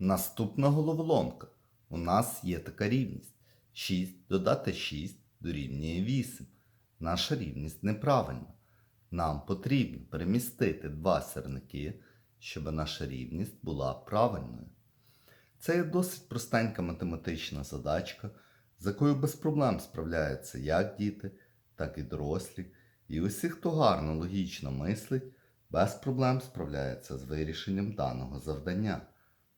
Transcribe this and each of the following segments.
Наступна головоломка. У нас є така рівність. 6 додати 6 дорівнює 8. Наша рівність неправильна. Нам потрібно перемістити два сірники, щоб наша рівність була правильною. Це є досить простенька математична задачка, з якою без проблем справляються як діти, так і дорослі. І усі, хто гарно логічно мислить, без проблем справляється з вирішенням даного завдання.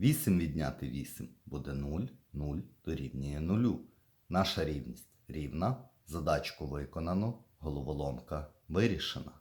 8 відняти 8 буде 0, 0 дорівнює 0. Наша рівність рівна, задачку виконано, головоломка вирішена.